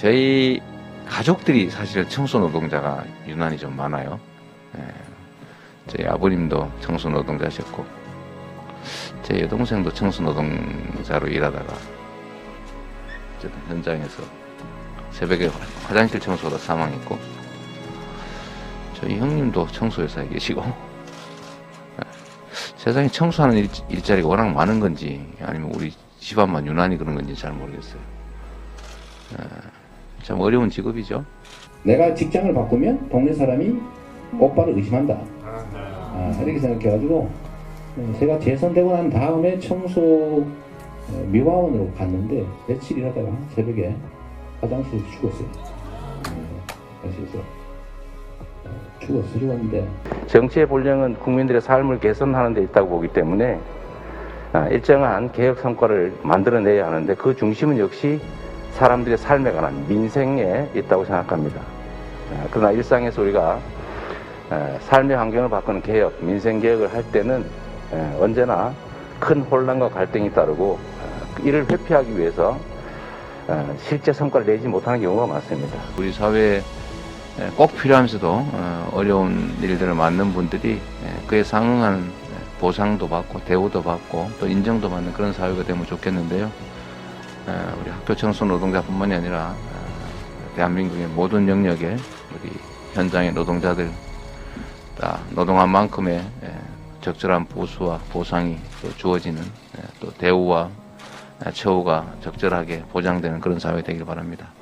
저희 가족들이 사실 청소 노동자가 유난히 좀 많아요. 예, 저희 아버님도 청소 노동자셨고, 제 여동생도 청소 노동자로 일하다가 현장에서 새벽에 화- 화장실 청소로 사망했고, 저희 형님도 청소회사에 계시고, 예, 세상에 청소하는 일, 일자리가 워낙 많은 건지 아니면 우리 집안만 유난히 그런 건지 잘 모르겠어요. 예, 참 어려운 직업이죠. 내가 직장을 바꾸면 동네 사람이 오빠를 의심한다. 아, 이렇게 생각해가지고 어, 제가 재선되고 난 다음에 청소 어, 미화원으로 갔는데 며칠 일하다가 새벽에 화장실에서 죽었어요. 어, 화장실에서 어, 죽었어 죽었는데 정치의 본령은 국민들의 삶을 개선하는 데 있다고 보기 때문에 아, 일정한 개혁 성과를 만들어내야 하는데 그 중심은 역시 사람들의 삶에 관한 민생에 있다고 생각합니다. 아, 그러나 일상에서 우리가 아, 삶의 환경을 바꾸는 개혁, 민생 개혁을 할 때는 에, 언제나 큰 혼란과 갈등이 따르고 아, 이를 회피하기 위해서 아, 실제 성과를 내지 못하는 경우가 많습니다. 우리 사회에 꼭 필요하면서도 어, 어려운 일들을 맡는 분들이 예, 그에 상응한 보상도 받고 대우도 받고 또 인정도 받는 그런 사회가 되면 좋겠는데요. 어, 우리 학교 청소 노동자뿐만이 아니라 어, 대한민국의 모든 영역에 우리 현장의 노동자들 다 노동한 만큼의 예, 적절한 보수와 보상이 또 주어지는 예, 또 대우와 예, 처우가 적절하게 보장되는 그런 사회 되길 바랍니다.